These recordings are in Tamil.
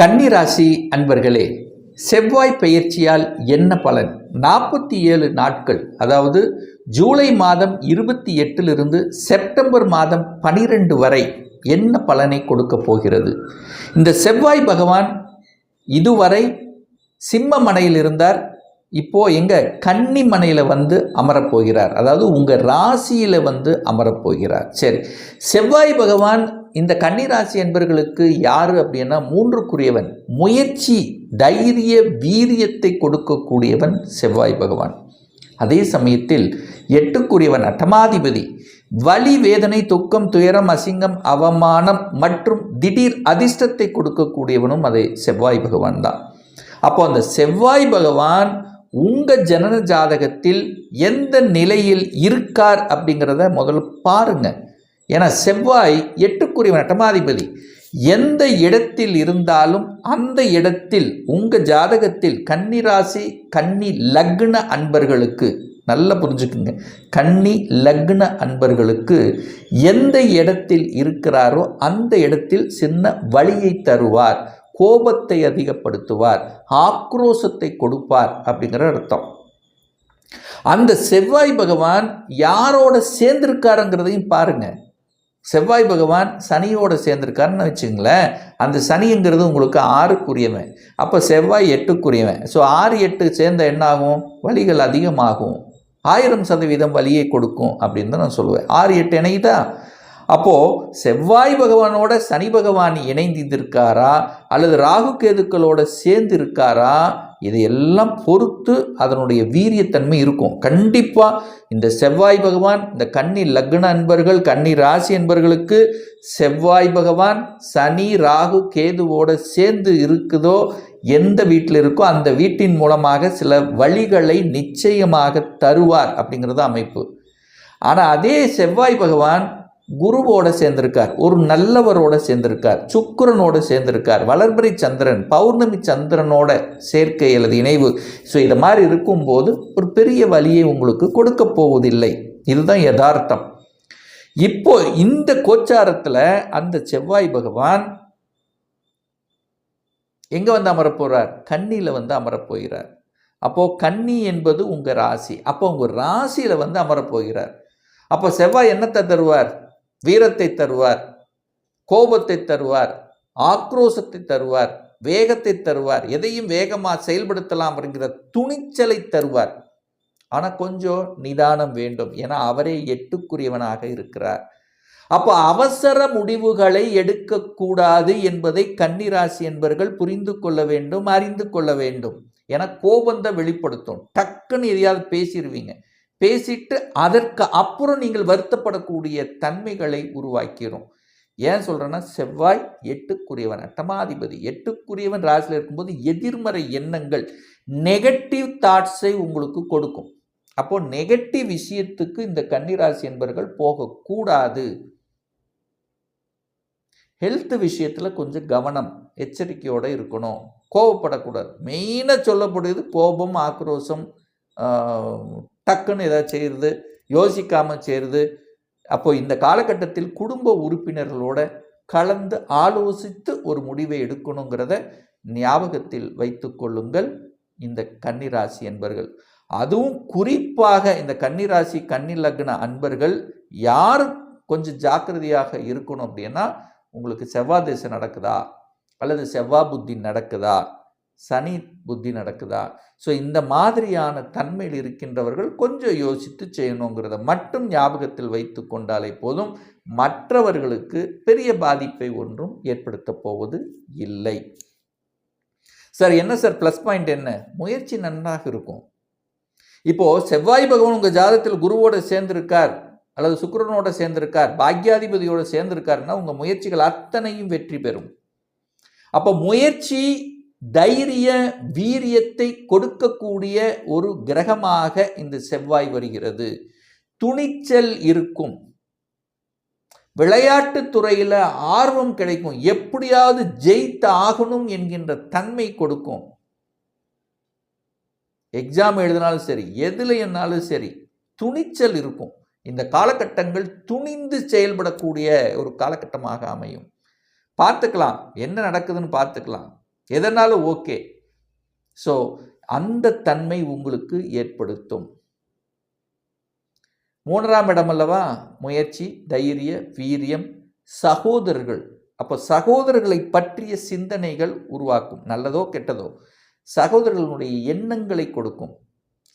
கன்னிராசி அன்பர்களே செவ்வாய் பெயர்ச்சியால் என்ன பலன்? நாற்பத்தி ஏழு நாட்கள் அதாவது ஜூலை மாதம் இருபத்தி எட்டிலிருந்து செப்டம்பர் மாதம் பனிரெண்டு வரை என்ன பலனை கொடுக்க போகிறது? இந்த செவ்வாய் பகவான் இதுவரை சிம்ம மனையில் இருந்தார். இப்போ எங்க? கன்னி மனையில் வந்து அமரப்போகிறார் அதாவது உங்கள் ராசியில் வந்து அமரப்போகிறார் சரி செவ்வாய் பகவான் இந்த கன்னிராசி என்பர்களுக்கு யார் அப்படின்னா மூன்றுக்குரியவன். முயற்சி தைரிய வீரியத்தை கொடுக்கக்கூடியவன் செவ்வாய் பகவான். அதே சமயத்தில் எட்டுக்குரியவன் அட்டமாதிபதி. வலி வேதனை துக்கம் துயரம் அசிங்கம் அவமானம் மற்றும் திடீர் அதிர்ஷ்டத்தை கொடுக்கக்கூடியவனும் அதே செவ்வாய் பகவான் தான். அப்போ அந்த செவ்வாய் பகவான் உங்கள் ஜனன ஜாதகத்தில் எந்த நிலையில் இருக்கார் அப்படிங்கிறத முதல்ல பாருங்கள் ஏன்னா செவ்வாய் எட்டுக்குரியவன் அட்டமாதிபதி எந்த இடத்தில் இருந்தாலும் அந்த இடத்தில் உங்கள் ஜாதகத்தில் கன்னிராசி கன்னி லக்ன அன்பர்களுக்கு நல்லா புரிஞ்சுக்குங்க. கன்னி லக்ன அன்பர்களுக்கு எந்த இடத்தில் இருக்கிறாரோ அந்த இடத்தில் சின்ன வழியை தருவார். கோபத்தை அதிகப்படுத்துவார். ஆக்ரோஷத்தை கொடுப்பார் அப்படிங்கிற அர்த்தம். அந்த செவ்வாய் பகவான் யாரோட சேர்ந்திருக்காருங்கிறதையும் பாருங்கள் செவ்வாய் பகவான் சனியோடு சேர்ந்துருக்காருன்னு வச்சுங்களேன் அந்த சனிங்கிறது உங்களுக்கு ஆறுக்குரியவன். அப்போ செவ்வாய் எட்டுக்குரியவன். ஸோ ஆறு எட்டு சேர்ந்த என்னாகும்? வழிகள் வலிகள் அதிகமாகும். ஆயிரம் சதவீதம் வலியை கொடுக்கும் அப்படின்னு தான் நான் சொல்லுவேன். ஆறு எட்டு இணையுதா? அப்போது செவ்வாய் பகவானோட சனி பகவான் இணைந்து இருக்காரா அல்லது ராகு கேதுக்களோட சேர்ந்து இருக்காரா இதையெல்லாம் பொறுத்து அதனுடைய வீரியத்தன்மை இருக்கும். கண்டிப்பாக இந்த செவ்வாய் பகவான் இந்த கன்னி லக்ன அன்பர்கள் கன்னி ராசி அன்பர்களுக்கு செவ்வாய் பகவான் சனி ராகு கேதுவோட சேர்ந்து இருக்குதோ எந்த வீட்டில் இருக்கோ அந்த வீட்டின் மூலமாக சில வழிகளை நிச்சயமாக தருவார் அப்படிங்கிறது அமைப்பு. ஆனால் அதே செவ்வாய் பகவான் குருவோட சேர்ந்திருக்கார். ஒரு நல்லவரோட சேர்ந்திருக்கார். சுக்கிரனோட சேர்ந்திருக்கார். வளர்பிறை சந்திரன் பௌர்ணமி சந்திரனோட சேர்க்கை அல்லது இணைவு. ஸோ இது மாதிரி இருக்கும்போது ஒரு பெரிய வழியை உங்களுக்கு கொடுக்க போவதில்லை. இதுதான் யதார்த்தம். இப்போ இந்த கோச்சாரத்தில் அந்த செவ்வாய் பகவான் எங்கே வந்து அமரப்போகிறார் கண்ணியில் வந்து அமரப் போகிறார். அப்போது கன்னி என்பது உங்கள் ராசி. அப்போ உங்கள் ராசியில் வந்து அமரப் போகிறார். அப்போ செவ்வாய் என்னத்தை தருவார்? வீரத்தை தருவார் கோபத்தை தருவார் ஆக்ரோஷத்தை தருவார் வேகத்தை தருவார் எதையும் வேகமாக செயல்படுத்தலாம் அப்படிங்கிற துணிச்சலை தருவார். ஆனால் கொஞ்சம் நிதானம் வேண்டும். ஏன்னா அவரே எட்டுக்குரியவனாக இருக்கிறார். அப்போ அவசர முடிவுகளை எடுக்கக்கூடாது என்பதை கன்னிராசி என்பர்கள் புரிந்து கொள்ள வேண்டும் அறிந்து கொள்ள வேண்டும். ஏன்னா கோபந்தை வெளிப்படுத்தும். டக்குன்னு எதையாவது பேசிடுவீங்க பேசிட்டு அதற்கு அப்புறம் நீங்கள் வருத்தப்படக்கூடிய தன்மைகளை உருவாக்கிறோம் ஏன் சொல்கிறேன்னா செவ்வாய் எட்டுக்குரியவன் அட்டமாதிபதி எட்டுக்குரியவன் ராசியில் இருக்கும்போது எதிர்மறை எண்ணங்கள் நெகட்டிவ் தாட்ஸை உங்களுக்கு கொடுக்கும். அப்போ நெகட்டிவ் விஷயத்துக்கு இந்த கன்னிராசி என்பர்கள் போகக்கூடாது. ஹெல்த் விஷயத்தில் கொஞ்சம் கவனம் எச்சரிக்கையோடு இருக்கணும். கோபப்படக்கூடாது மெயினாக சொல்லப்படுது கோபம் ஆக்ரோஷம் டக்குன்னு ஏதாவது செய்கிறது யோசிக்காமல் செய்கிறது அப்போ இந்த காலகட்டத்தில் குடும்ப உறுப்பினர்களோட கலந்து ஆலோசித்து ஒரு முடிவை எடுக்கணுங்கிறத ஞாபகத்தில் வைத்து கொள்ளுங்கள். இந்த கன்னிராசி என்பர்கள் அதுவும் குறிப்பாக இந்த கன்னிராசி கன்னி லக்ன அன்பர்கள் யார் கொஞ்சம் ஜாக்கிரதையாக இருக்கணும் அப்படின்னா உங்களுக்கு செவ்வாய் திசை நடக்குதா? அல்லது செவ்வாய் புத்தி நடக்குதா? சனி புத்தி நடக்குதா? ஸோ இந்த மாதிரியான தன்மையில் இருக்கின்றவர்கள் கொஞ்சம் யோசித்து செய்யணுங்கிறத மட்டும் ஞாபகத்தில் வைத்து கொண்டாலே போதும். மற்றவர்களுக்கு பெரிய பாதிப்பை ஒன்றும் ஏற்படுத்தப் போவது இல்லை. சார் என்ன சார்? ப்ளஸ் பாயிண்ட் என்ன? முயற்சி நன்றாக இருக்கும். இப்போது செவ்வாய் பகவான் உங்கள் ஜாதத்தில் குருவோடு சேர்ந்திருக்கார் அல்லது சுக்கரனோட சேர்ந்திருக்கார் பாக்யாதிபதியோடு சேர்ந்திருக்காருன்னா உங்கள் முயற்சிகள் அத்தனையும் வெற்றி பெறும். அப்போ முயற்சி தைரிய வீரியத்தை கொடுக்கக்கூடிய ஒரு கிரகமாக இந்த செவ்வாய் வருகிறது. துணிச்சல் இருக்கும். விளையாட்டு துறையில் ஆர்வம் கிடைக்கும். எப்படியாவது ஜெயித்து ஆகணும் என்கின்ற தன்மை கொடுக்கும். எக்ஸாம் எழுதினாலும் சரி எதில் என்னாலும் சரி துணிச்சல் இருக்கும். இந்த காலகட்டங்கள் துணிந்து செயல்படக்கூடிய ஒரு காலகட்டமாக அமையும். பார்த்துக்கலாம். என்ன நடக்குதுன்னு பார்த்துக்கலாம். எதனாலும் ஓகே. ஸோ அந்த தன்மை உங்களுக்கு ஏற்படுத்தும். மூன்றாம் இடம் அல்லவா? முயற்சி தைரிய வீரியம் சகோதரர்கள். அப்போ சகோதரர்களை பற்றிய சிந்தனைகள் உருவாக்கும். நல்லதோ கெட்டதோ. சகோதரர்களுடைய எண்ணங்களை கொடுக்கும்.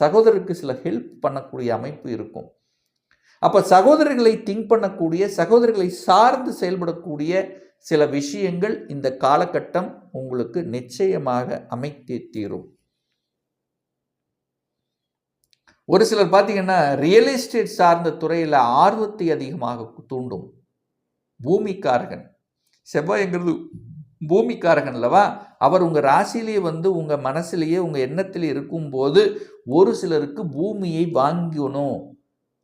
சகோதரருக்கு சில ஹெல்ப் பண்ணக்கூடிய அமைப்பு இருக்கும். அப்போ சகோதரர்களை திங்க் பண்ணக்கூடிய சகோதரர்களை சார்ந்து செயல்படக்கூடிய சில விஷயங்கள் இந்த காலகட்டம் உங்களுக்கு நிச்சயமாக அமைத்தே தீரும். ஒரு சிலர் பார்த்தீங்கன்னா ரியல் எஸ்டேட் சார்ந்த துறையில் ஆர்வத்தை அதிகமாக தூண்டும். பூமிக்காரகன். செவ்வாய்ங்கிறது பூமிக்காரகன் அல்லவா? அவர் உங்கள் ராசியிலேயே வந்து உங்கள் மனசுலேயே உங்கள் எண்ணத்தில் இருக்கும்போது ஒரு சிலருக்கு பூமியை வாங்கணும்.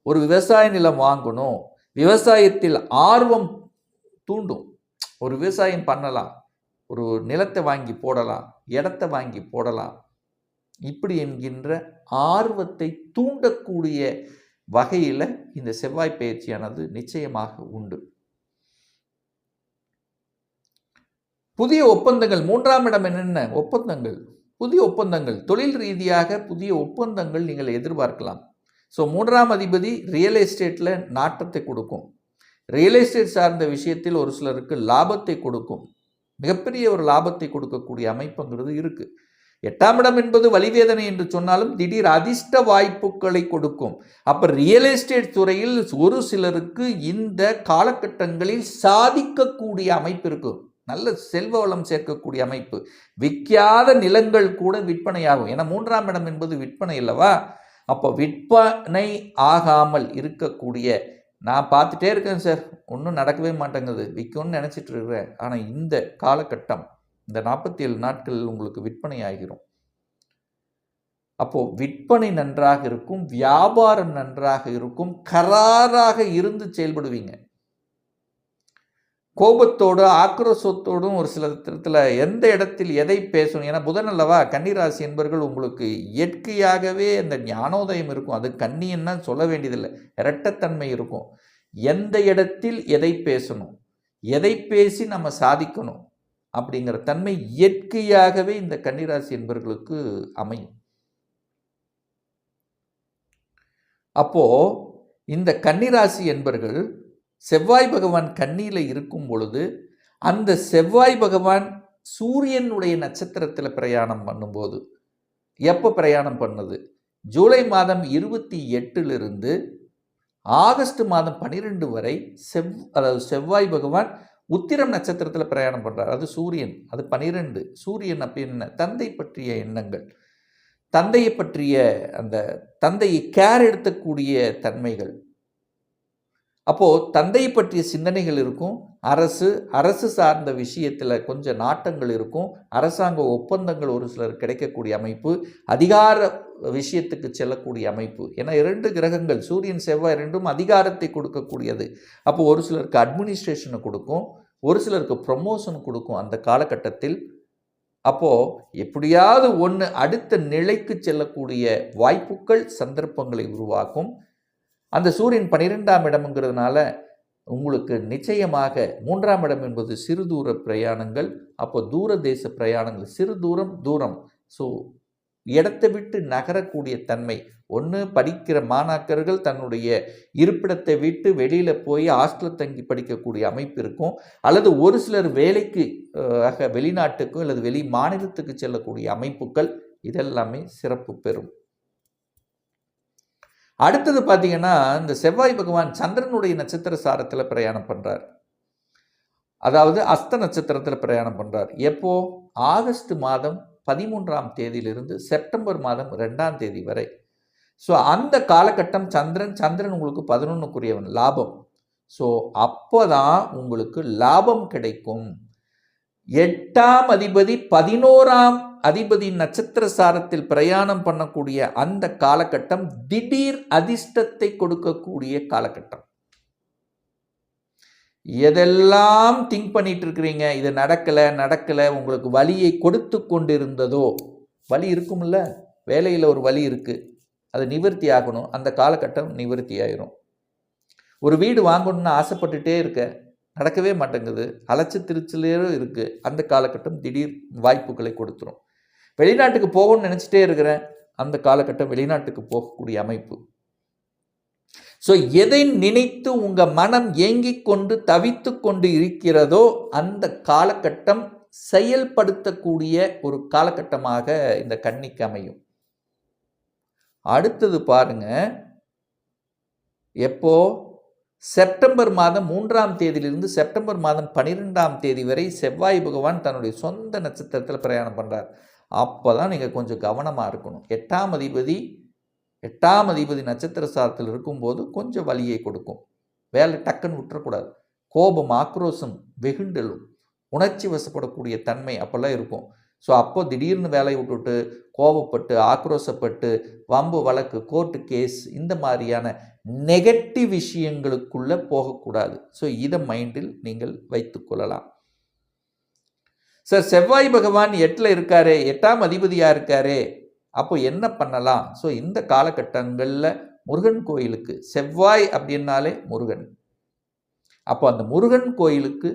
ஒரு விவசாய நிலம் வாங்கணும். விவசாயத்தில் ஆர்வம் தூண்டும். ஒரு விவசாயம் பண்ணலாம். ஒரு நிலத்தை வாங்கி போடலாம். இடத்த வாங்கி போடலாம். இப்படி என்கின்ற ஆர்வத்தை தூண்டக்கூடிய வகையில் இந்த செவ்வாய் பயிற்சியானது நிச்சயமாக உண்டு. புதிய ஒப்பந்தங்கள் மூன்றாம் இடம் என்னென்ன? ஒப்பந்தங்கள். புதிய ஒப்பந்தங்கள். தொழில் ரீதியாக புதிய ஒப்பந்தங்கள் நீங்கள் எதிர்பார்க்கலாம். ஸோ மூன்றாம் அதிபதி ரியல் எஸ்டேட்டில் நாட்டத்தை கொடுக்கும். ரியல் எஸ்டேட் சார்ந்த விஷயத்தில் ஒரு சிலருக்கு லாபத்தை கொடுக்கும். மிகப்பெரிய ஒரு லாபத்தை கொடுக்கக்கூடிய அமைப்புங்கிறது இருக்குது எட்டாம் இடம் என்பது வலிவேதனை என்று சொன்னாலும் திடீர் அதிர்ஷ்ட வாய்ப்புகளை கொடுக்கும். அப்போ ரியல் எஸ்டேட் துறையில் ஒரு சிலருக்கு இந்த காலகட்டங்களில் சாதிக்கக்கூடிய அமைப்பு இருக்கும் நல்ல செல்வ வளம் சேர்க்கக்கூடிய அமைப்பு. விற்காத நிலங்கள் கூட விற்பனையாகும். ஏன்னா மூன்றாம் இடம் என்பது விற்பனை அல்லவா? அப்போ விற்பனை ஆகாமல் இருக்கக்கூடிய நான் பார்த்துட்டே இருக்கேன் சார். ஒன்றும் நடக்கவே மாட்டேங்குது. விற்கும்னு நினச்சிட்டு இருக்கிறேன். ஆனால் இந்த காலகட்டம் இந்த நாற்பத்தி ஏழு நாட்கள் உங்களுக்கு விற்பனை ஆகிரும். அப்போது விற்பனை நன்றாக இருக்கும் வியாபாரம் நன்றாக இருக்கும் கராராக இருந்து செயல்படுவீங்க. கோபத்தோடு ஆக்ரோஷத்தோடும் ஒரு சில இடத்துல எந்த இடத்தில் எதை பேசணும்? ஏன்னா புதன் அல்லவா கன்னிராசி என்பர்கள் உங்களுக்கு இயற்கையாகவே அந்த ஞானோதயம் இருக்கும். அது கன்னின்னா சொல்ல வேண்டியதில்லை. இரட்டத்தன்மை இருக்கும். எந்த இடத்தில் எதை பேசணும்? எதை பேசி நம்ம சாதிக்கணும்? அப்படிங்கிற தன்மை இயற்கையாகவே இந்த கன்னிராசி என்பர்களுக்கு அமையும். அப்போது இந்த கன்னிராசி என்பர்கள் செவ்வாய் பகவான் கண்ணியில் இருக்கும் பொழுது அந்த செவ்வாய் பகவான் சூரியனுடைய நட்சத்திரத்தில் பிரயாணம் பண்ணும்போது எப்போ பிரயாணம் பண்ணுது? ஜூலை மாதம் இருபத்தி எட்டிலிருந்து ஆகஸ்ட் மாதம் பன்னிரெண்டு வரை செவ் அதாவது செவ்வாய் பகவான் உத்திரம் நட்சத்திரத்தில் பிரயாணம் பண்ணுறார் அது சூரியன் அது பனிரெண்டு. சூரியன் அப்படின்னு தந்தை பற்றிய எண்ணங்கள். தந்தையை பற்றிய அந்த தந்தையை கேர் எடுத்தக்கூடிய தன்மைகள். அப்போது தந்தையை பற்றிய சிந்தனைகள் இருக்கும் அரசு அரசு சார்ந்த விஷயத்தில் கொஞ்சம் நாட்டங்கள் இருக்கும் அரசாங்க ஒப்பந்தங்கள் ஒரு சிலர் கிடைக்கக்கூடிய அமைப்பு அதிகார விஷயத்துக்கு செல்லக்கூடிய அமைப்பு. ஏன்னா இரண்டு கிரகங்கள் சூரியன் செவ்வாய் ரெண்டும் அதிகாரத்தை கொடுக்கக்கூடியது. அப்போ ஒரு சிலருக்கு அட்மினிஸ்ட்ரேஷனை கொடுக்கும் ஒரு சிலருக்கு ப்ரொமோஷன் கொடுக்கும் அந்த காலகட்டத்தில். அப்போது எப்படியாவது ஒன்று அடுத்த நிலைக்கு செல்லக்கூடிய வாய்ப்புகள் சந்தர்ப்பங்களை உருவாக்கும். அந்த சூரியன் பன்னிரெண்டாம் இடம்ங்கிறதுனால உங்களுக்கு நிச்சயமாக மூன்றாம் இடம் என்பது சிறு தூர பிரயாணங்கள் அப்போ தூர தேச பிரயாணங்கள் சிறு தூரம் தூரம். ஸோ இடத்தை விட்டு நகரக்கூடிய தன்மை. ஒன்று படிக்கிற மாணாக்கர்கள் தன்னுடைய இருப்பிடத்தை விட்டு வெளியில் போய் ஹாஸ்டல் தங்கி படிக்கக்கூடிய அமைப்பு இருக்கும். அல்லது ஒரு சிலர் வேலைக்கு ஆக வெளிநாட்டுக்கோ அல்லது வெளி மாநிலத்துக்கு செல்லக்கூடிய அமைப்புகள் இதெல்லாமே சிறப்பு பெறும். அடுத்தது பார்த்தீங்கன்னா இந்த செவ்வாய் பகவான் சந்திரனுடைய நட்சத்திர சாரத்தில் பிரயாணம் பண்ணுறார் அதாவது அஸ்த நட்சத்திரத்தில் பிரயாணம் பண்ணுறார் எப்போ? ஆகஸ்ட் மாதம் பதிமூன்றாம் தேதியிலிருந்து செப்டம்பர் மாதம் ரெண்டாம் தேதி வரை. ஸோ அந்த காலகட்டம் சந்திரன் சந்திரன் உங்களுக்கு பதினொன்றுக்குரியவன் லாபம். ஸோ அப்போ தான் உங்களுக்கு லாபம் கிடைக்கும். எட்டாம் அதிபதி பதினோராம் அதிபதி நட்சத்திர சாரத்தில் பிரயாணம் பண்ணக்கூடிய அந்த காலகட்டம் திடீர் அதிர்ஷ்டத்தை கொடுக்கக்கூடிய காலகட்டம். எதெல்லாம் திங்க் பண்ணிட்டு இருக்கிறீங்க? இது நடக்கலை நடக்கலை உங்களுக்கு வழியை கொடுத்து கொண்டிருந்ததோ? வழி இருக்கும்ல? வேலையில் ஒரு வழி இருக்குது அது நிவர்த்தி ஆகணும். அந்த காலகட்டம் நிவர்த்தி ஆயிரும். ஒரு வீடு வாங்கணும்னு ஆசைப்பட்டுட்டே இருக்க நடக்கவே மாட்டேங்குது. அலைச்சு திருச்சிலேயும் இருக்குது அந்த காலகட்டம் திடீர் வாய்ப்புகளை கொடுத்துரும். வெளிநாட்டுக்கு போகணும்னு நினச்சிட்டே இருக்கிறேன் அந்த காலகட்டம் வெளிநாட்டுக்கு போகக்கூடிய அமைப்பு. ஸோ எதை நினைத்து உங்கள் மனம் ஏங்கிக் கொண்டு தவித்து கொண்டு இருக்கிறதோ அந்த காலகட்டம் செயல்படுத்தக்கூடிய ஒரு காலகட்டமாக இந்த கன்னிக்கு அமையும். அடுத்தது பாருங்க. எப்போ? செப்டம்பர் மாதம் மூன்றாம் தேதியிலிருந்து செப்டம்பர் மாதம் பன்னிரெண்டாம் தேதி வரை செவ்வாய் பகவான் தன்னுடைய சொந்த நட்சத்திரத்தில் பிரயாணம் பண்ணுறார் அப்போ தான் நீங்கள் கொஞ்சம் கவனமாக இருக்கணும். எட்டாம் அதிபதி எட்டாம் அதிபதி நட்சத்திர சாரத்தில் இருக்கும்போது கொஞ்சம் வலியை கொடுக்கும். வேலை டக்குன்னு விட்டுறக்கூடாது. கோபம் ஆக்ரோஷம் வெகுண்டலும் உணர்ச்சி வசப்படக்கூடிய தன்மை அப்போல்லாம் இருக்கும். ஸோ அப்போ திடீர்னு வேலையை விட்டுட்டு கோபப்பட்டு ஆக்ரோஷப்பட்டு வம்பு வழக்கு கோர்ட்டு கேஸ் இந்த மாதிரியான நெகட்டிவ் விஷயங்களுக்குள்ளே போகக்கூடாது. ஸோ இதை மைண்டில் நீங்கள் வைத்துக்கொள்ளலாம் சார் செவ்வாய் பகவான் எட்டில் இருக்காரே எட்டாம் அதிபதியாக இருக்காரே அப்போ என்ன பண்ணலாம்? ஸோ இந்த காலகட்டங்களில் முருகன் கோயிலுக்கு செவ்வாய் அப்படின்னாலே முருகன். அப்போ அந்த முருகன் கோயிலுக்கு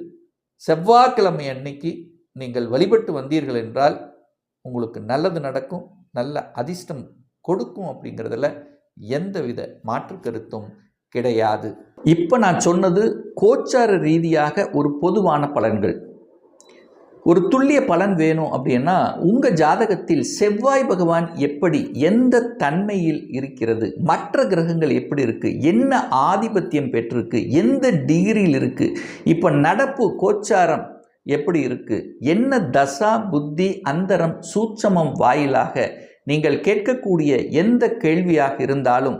செவ்வாய்க்கிழமை அன்னைக்கு நீங்கள் வழிபட்டு வந்தீர்கள் என்றால் உங்களுக்கு நல்லது நடக்கும் நல்ல அதிர்ஷ்டம் கொடுக்கும் அப்படிங்கிறதுல எந்தவித மாற்று கருத்தும் கிடையாது. இப்போ நான் சொன்னது கோச்சார ரீதியாக ஒரு பொதுவான பலன்கள். ஒரு துல்லிய பலன் வேணும் அப்படின்னா உங்கள் ஜாதகத்தில் செவ்வாய் பகவான் எப்படி எந்த தன்மையில் இருக்கிறது மற்ற கிரகங்கள் எப்படி இருக்குது என்ன ஆதிபத்தியம் பெற்றிருக்கு எந்த டிகிரியில் இருக்குது இப்போ நடப்பு கோச்சாரம் எப்படி இருக்குது என்ன தசா புத்தி அந்தரம் சூட்சமம் வாயிலாக நீங்கள் கேட்கக்கூடிய எந்த கேள்வியாக இருந்தாலும்